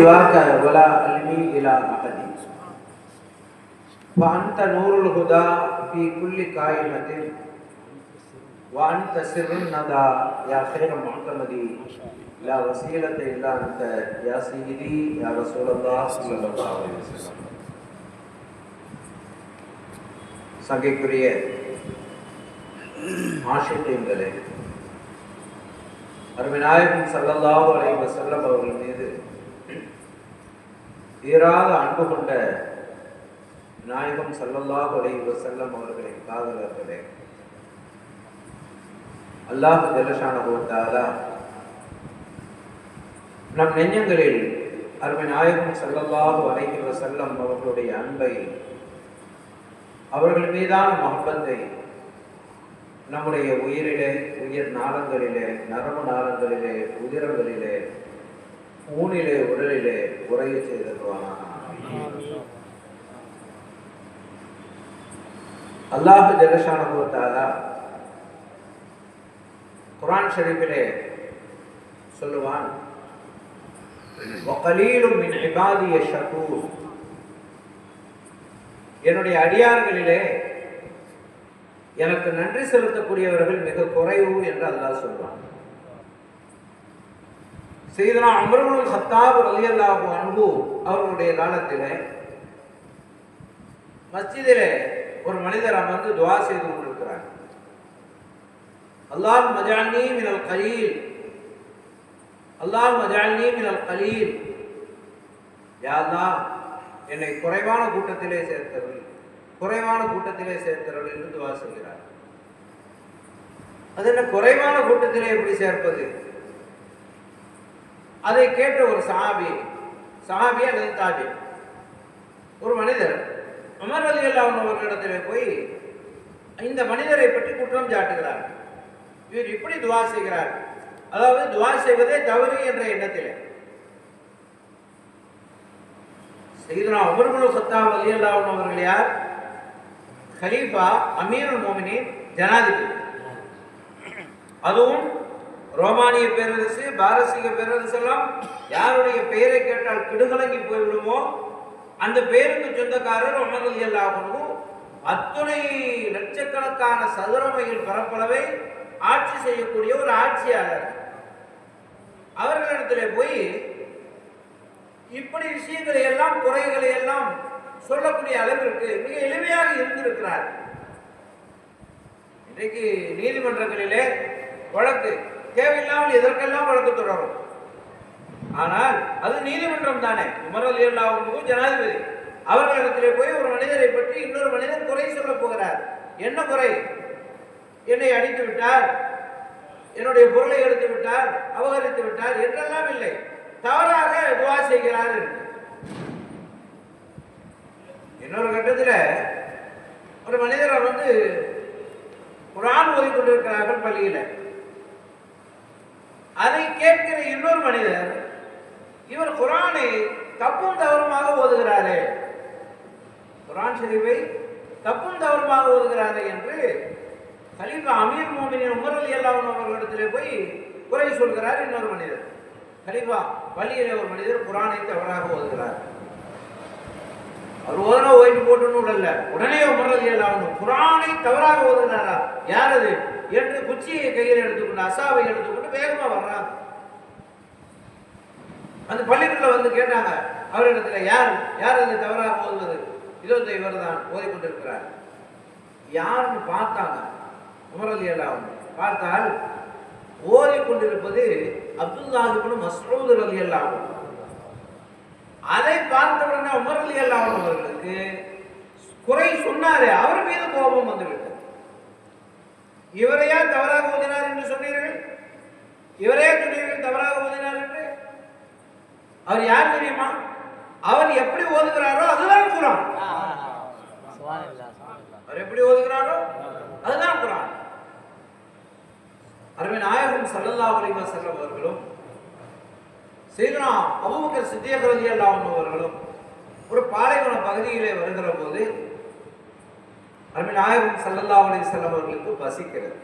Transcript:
سواك ولا علمي إلى أحد وأنت نور الهدى في كل كائنة وأنت سر الندى يا خير معتمدي لا وسيلة إلا أنت يا سيدي يا رسول الله صلى الله عليه وسلم சங்கைக்குரிய ஆஷிட்டீங்களே அருமைநாயகம் சல்லல்லாஹு அலைஹி வஸல்லம் அவர்கள் மீது தீராத அன்பு கொண்ட நாயகம் சல்லல்லாஹு அலைஹி செல்லம் அவர்களை காதலர்களே. அல்லாஹ் ஜல்லஷானஹு கொடுத்தாலா நம் நெஞ்சங்களில் அருமை நாயகம் சல்லல்லாஹு அலைஹி செல்லம் அவர்களுடைய அன்பை அவர்கள் மீதான மகப்பந்தை நம்முடைய உயிரிலே உயிர் நாளங்களிலே நரம்பு நாளங்களிலே உதிரங்களிலே ஊனிலே உடலிலே உரைய செய்திருவானா? அல்லாஹ் ஜலசானுபவத்தாலா குரான் ஷரீஃபிலே சொல்லுவான் என்னுடைய அடியார்களிலே எனக்கு நன்றி செலுத்தக்கூடியவர்கள் மிக குறைவு என்று அல்லாஹ் சொல்வான். செய்தனா அமர்வுல் ஹத்தாப் ரலியல்லாஹு அன்பு அவர்களுடைய காலத்தில் மஸ்ஜிதில் ஒரு மனிதர் அமர்ந்து துவா செய்து கொண்டிருக்கிறார். அல்லாஹ் மஜானி மினல் கலீல். அல்லாஹ் மஜானி மினல் கலீல். யா என்னை குறைவான கூட்டத்திலே சேர்த்தவள் குறைவான கூட்டத்திலே சேர்த்தவள் என்று துவா செய்கிறார். அது என்ன குறைவான கூட்டத்திலே எப்படி சேர்ப்பது? அதை கேட்ட ஒரு சஹாபி சஹாபி அல்லது தாபி ஒரு மனிதர் அமர் அலி அல்லாஹ் அவர்களிடத்தில் போய் இந்த மனிதரை பற்றி குற்றம் சாட்டுகிறார். இவர் இப்படி துவா செய்கிறார். அதாவது துவா செய்வதே தவறு என்ற எண்ணத்தில். செய்தனா உமர்குலு சத்தாம் அலி அல்லாஹ் அவர்கள் யார்? ஹலீஃபா அமீருல் மோமினின் ஜனாதிபதி. அதுவும் ரோமானிய பேரரசு பாரசீக பேரரசு எல்லாம் யாருடைய பெயரை கேட்டால் கிடுகலங்கி போய்விடுமோ? அந்த பெயருக்கு சொந்தக்காரர் உமர் அலி அத்துணை லட்சக்கணக்கான சதுர மைல் பரப்பளவை ஆட்சி செய்யக்கூடிய ஒரு ஆட்சியாளர். அவர்களிடத்துல போய் இப்படி விஷயங்களை எல்லாம் குறைகளை எல்லாம் சொல்லக்கூடிய அளவிற்கு மிக எளிமையாக இருந்திருக்கிறார். இன்றைக்கு நீதிமன்றங்களிலே தேவையில்லாமல் எதற்கெல்லாம் வழக்கு தொடரும் ஆனால் அது நீதிமன்றம் தானே. உமர் அலி அல்லாவுக்கும் ஜனாதிபதி. அவர்களிடத்திலே போய் ஒரு மனிதரை பற்றி இன்னொரு மனிதர் குறை சொல்ல போகிறார். என்ன குறை? என்னை அடித்து விட்டார். என்னுடைய பொருளை எடுத்து விட்டார். அபகரித்து விட்டார். என்றெல்லாம் இல்லை. தவறாக துவா செய்கிறார் இன்னொரு கட்டத்தில் ஒரு மனிதர் வந்து குரான் ஓதி கொண்டிருக்கிறார்கள் பள்ளியில். அதை கேட்கிற இன்னொரு மனிதர் இவர் குரானை தப்பும் தவறுமாக ஓதுகிறாரே. குரான் ஷரீஃபை தப்பும் தவறுமாக ஓதுகிறாரே என்று கலீஃபா அமீர் மோமினின் உமர் அலி அல்லாஹ் அவர்களிடத்திலே போய் குறை சொல்கிறார் இன்னொரு மனிதர். கலீஃபா பள்ளியிலே ஒரு மனிதர் குரானை தவறாக ஓதுகிறார். அவர் ஓதனா ஓய்வு போட்டுன்னு விடல உடனே உமர்றது அலி புராணை குரானை தவறாக ஓதுகிறாரா? யார் அது? என்று குச்சியை கையில் எடுத்துக்கொண்டு அசாவை எடுத்துக்கொண்டு வேகமா வர்றாங்க அந்த பள்ளிக்குள்ள வந்து கேட்டாங்க அவரிடத்துல யார் யார் அது தவறாக ஓதுவது? இதோ இந்த இவர் தான் ஓதிக்கொண்டிருக்கிறார். யாருன்னு பார்த்தாங்க. உமரது அலி பார்த்தால் ஓதிக்கொண்டிருப்பது அப்துல்லாஹிபின் மஸ்ரூத் அலி அல்லாஹ் அதை பார்த்தவுடனே உமர் அலி அல்லாஹ் அவர்களுக்கு குறை சொன்னாரே அவர் மீது கோபம் வந்துவிட்டது. இவரையா தவறாக ஓதினார் என்று சொன்னீர்கள்? இவரையா சொன்னீர்கள் தவறாக ஓதினார் என்று? அவர் யார் தெரியுமா? அவர் எப்படி ஓதுகிறாரோ அதுதான் குரான். அவர் எப்படி ஓதுகிறாரோ அதுதான் குரான். அருமை நாயகம் சல்லல்லாஹு அலைஹி வஸல்லம் அவர்களும் செய்தனா அபூபக்கர் சித்தியகிரதி ரலியல்லாஹு ஒரு பாலைவன பகுதியிலே வருகிற போது அருமை நாயகம் சல்லல்லாஹு அலைஹி வஸல்லம் பசிக்கிறது